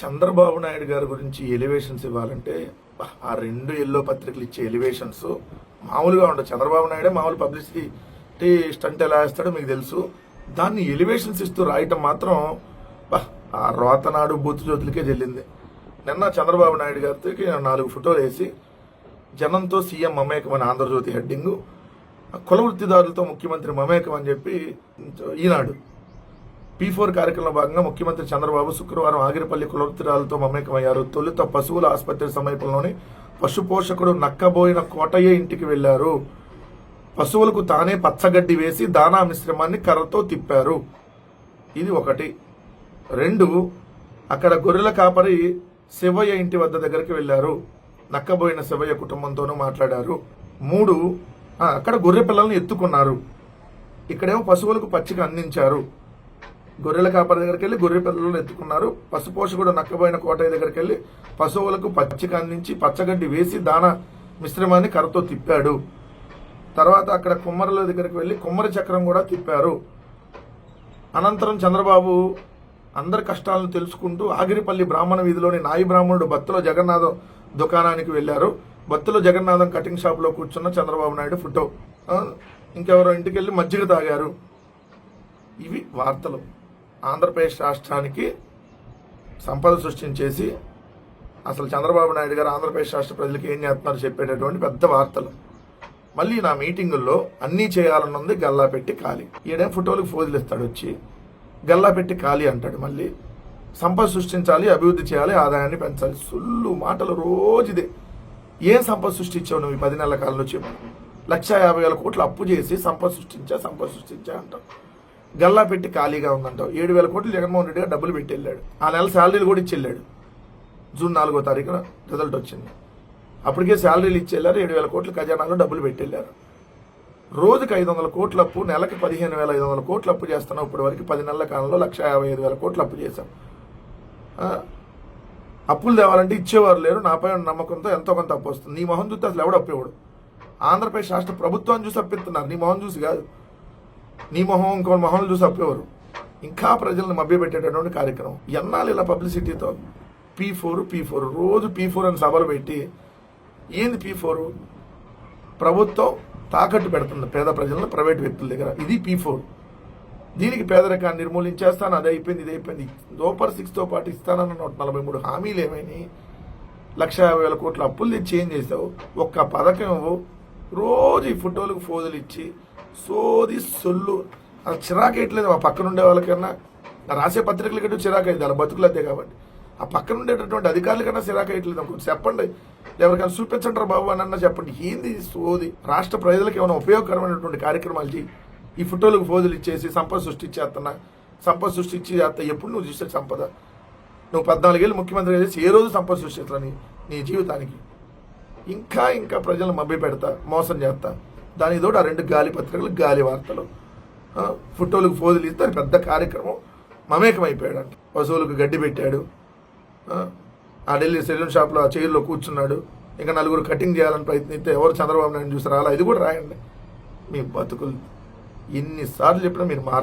చంద్రబాబు నాయుడు గారి గురించి ఎలివేషన్స్ ఇవ్వాలంటే ఆ రెండు ఎల్లో పత్రికలు ఇచ్చే ఎలివేషన్స్ మామూలుగా ఉండదు చంద్రబాబు నాయుడే మామూలు పబ్లిసిటీ స్టంట్ ఎలా వేస్తాడో మీకు తెలుసు. దాన్ని ఎలివేషన్స్ ఇస్తూ రాయటం మాత్రం ఆ రోతనాడు బూతు జ్యోతులకే చెల్లింది. నిన్న చంద్రబాబు నాయుడు గారికి నాలుగు ఫోటోలు వేసి జనంతో సీఎం మమేకం అని ఆంధ్రజ్యోతి హెడ్డింగు కుల వృత్తిదారులతో ముఖ్యమంత్రి మమేకం అని చెప్పి ఈనాడు పీ ఫోర్ కార్యక్రమంలో భాగంగా ముఖ్యమంత్రి చంద్రబాబు శుక్రవారం ఆగిరిపల్లి కులవృత్తిరాలతో మమేకమయ్యారు. తొలుత పశువుల ఆసుపత్రి సమీపంలోని పశు పోషకుడు నక్కబోయిన కోటయ్య ఇంటికి వెళ్ళారు పశువులకు తానే పచ్చగడ్డి వేసి దానా మిశ్రమాన్ని కర్రతో తిప్పారు. ఇది ఒకటి. రెండు అక్కడ గొర్రెల కాపరి శివయ్య ఇంటి వద్ద దగ్గరికి వెళ్ళారు నక్కబోయిన శివయ్య కుటుంబంతోనూ మాట్లాడారు. మూడు అక్కడ గొర్రె పిల్లల్ని ఎత్తుకున్నారు. ఇక్కడేమో పశువులకు పచ్చిక అందించారు. గొర్రెల కాపరి దగ్గరికి వెళ్ళి గొర్రె పిల్లలను ఎత్తుకున్నారు. పశుపోషకుడు నక్కబోయిన కోటయ్య దగ్గరికి వెళ్ళి పశువులకు పచ్చిక అందించి పచ్చగడ్డి వేసి దాన మిశ్రమాన్ని కర్రతో తిప్పాడు. తర్వాత అక్కడ కుమ్మరుల దగ్గరికి వెళ్ళి కుమ్మరి చక్రం కూడా తిప్పారు. అనంతరం చంద్రబాబు అందరి కష్టాలను తెలుసుకుంటూ ఆగిరిపల్లి బ్రాహ్మణ వీధిలోని నాయి బ్రాహ్మణుడు బత్తుల జగన్నాథం దుకాణానికి వెళ్ళారు. బత్తుల జగన్నాథం కటింగ్ షాప్లో కూర్చున్న చంద్రబాబు నాయుడు ఫోటో. ఇంకెవరో ఇంటికి వెళ్ళి మజ్జిగ తాగారు. ఇవి వార్తలు. ఆంధ్రప్రదేశ్ రాష్ట్రానికి సంపద సృష్టించేసి అసలు చంద్రబాబు నాయుడు గారు ఆంధ్రప్రదేశ్ రాష్ట్ర ప్రజలకు ఏం చేస్తున్నారు చెప్పేటటువంటి పెద్ద వార్తలు. మళ్ళీ నా మీటింగుల్లో అన్నీ చేయాలనుంది గల్లా పెట్టి ఖాళీ. ఈడే ఫోటోలకు ఫోజులు ఇస్తాడు వచ్చి. గల్లా పెట్టి ఖాళీ అంటాడు మళ్ళీ. సంపద సృష్టించాలి అభివృద్ధి చేయాలి ఆదాయాన్ని పెంచాలి. సుల్లు మాటలు రోజు ఇదే. ఏం సంపద సృష్టించావు నువ్వు ఈ పది నెలల కాలంలో చెప్పు. లక్ష యాభై వేల కోట్లు అప్పు చేసి సంపద సృష్టించా సంపద సృష్టించా అంటావు. గల్లా పెట్టి ఖాళీగా ఉందంటావు. ఏడు వేల కోట్లు జగన్మోహన్ రెడ్డి గారు డబ్బులు పెట్టి వెళ్ళాడు. ఆ నెల శాలరీలు కూడా ఇచ్చి వెళ్ళాడు. జూన్ నాలుగో తారీఖున రిజల్ట్ వచ్చింది. అప్పటికే శాలరీలు ఇచ్చి వెళ్ళారు. ఏడు వేల కోట్లు ఖజానాలో డబ్బులు పెట్టి వెళ్ళారు. రోజుకి ఐదు వందల కోట్ల అప్పు నెలకు పదిహేను వేల ఐదు వందల కోట్లు అప్పు చేస్తున్నాం ఇప్పటి వరకు పది నెలల కాలంలో లక్ష యాభై ఐదు వేల కోట్లు అప్పు చేశాం అప్పులు తేవాలంటే ఇచ్చేవారు లేరు. నాపై ఉన్న నమ్మకంతో ఎంతో కొంత అప్పు వస్తుంది. నీ మొహం చూస్తే అసలు ఎవడు అప్పేవాడు? ఆంధ్రప్రదేశ్ రాష్ట్ర ప్రభుత్వాన్ని చూసి అప్పిస్తున్నారు. నీ మొహం చూసి కాదు. నీ మొహం ఇంకో మొహం చూసి అప్పేవారు. ఇంకా ప్రజలను మభ్యపెట్టేటటువంటి కార్యక్రమం. ఎన్నాళ్ళు ఇలా పబ్లిసిటీతో? P four P four. రోజు పీ ఫోర్ అని సభలు పెట్టి ఏంది పీ ఫోర్? ప్రభుత్వం తాకట్టు పెడుతుంది పేద ప్రజలను ప్రైవేట్ వ్యక్తుల దగ్గర. ఇది పీ ఫోర్. దీనికి పేదరికాన్ని నిర్మూలించేస్తాను అది అయిపోయింది ఇది అయిపోయింది. సూపర్ సిక్స్తో పాటు ఇస్తానన్న నూట నలభై మూడు హామీలు ఏమైనాయి? లక్ష యాభై వేల కోట్ల అప్పులు తెచ్చి ఏం చేసావు? ఒక్క పథకం ఇవ్వు. రోజు ఈ ఫోటోలకు ఫోజులు ఇచ్చి సోది సొల్లు. అది చిరాకు వేయట్లేదు ఆ పక్కన ఉండే వాళ్ళకన్నా రాసే పత్రికలకి చిరాకు అయితే అలా బతుకులు అదే కాబట్టి. ఆ పక్కన ఉండేటటువంటి అధికారులకన్నా చిరాకు వేయట్లేదు కొంచెం చెప్పండి. ఎవరికైనా చూపించంటారు బాబు అని అన్న చెప్పండి. ఏంది సోది? రాష్ట్ర ప్రజలకు ఏమైనా ఉపయోగకరమైనటువంటి కార్యక్రమాలు చేయి ఈ ఫోటోలకు ఫోజులు ఇచ్చేసి సంపద సృష్టించేస్తున్నా సంపద సృష్టించి చేస్తా ఎప్పుడు నువ్వు చూసే సంపద? నువ్వు పద్నాలుగేళ్ళు ముఖ్యమంత్రి చేసి ఏ రోజు సంపద సృష్టిస్తాను నీ జీవితానికి? ఇంకా ఇంకా ప్రజలను మభ్య పెడతా మోసం చేస్తా. దానికి తోడు ఆ రెండు గాలి పత్రికలు గాలి వార్తలు. ఫోటోలకు ఫోజులు ఇస్తే పెద్ద కార్యక్రమం. మమేకమైపోయాడు అంట పశువులకు గడ్డి పెట్టాడు. ఆ, ఢిల్లీ సెలూన్ షాప్లో ఆ చైర్లో కూర్చున్నాడు. ఇంకా నలుగురు కటింగ్ చేయాలని ప్రయత్నిస్తే ఎవరు చంద్రబాబు నాయుడు చూసి రాలా ఇది కూడా రాయండి. మీ బతుకులు. ఎన్నిసార్లు చెప్పినా మీరు మార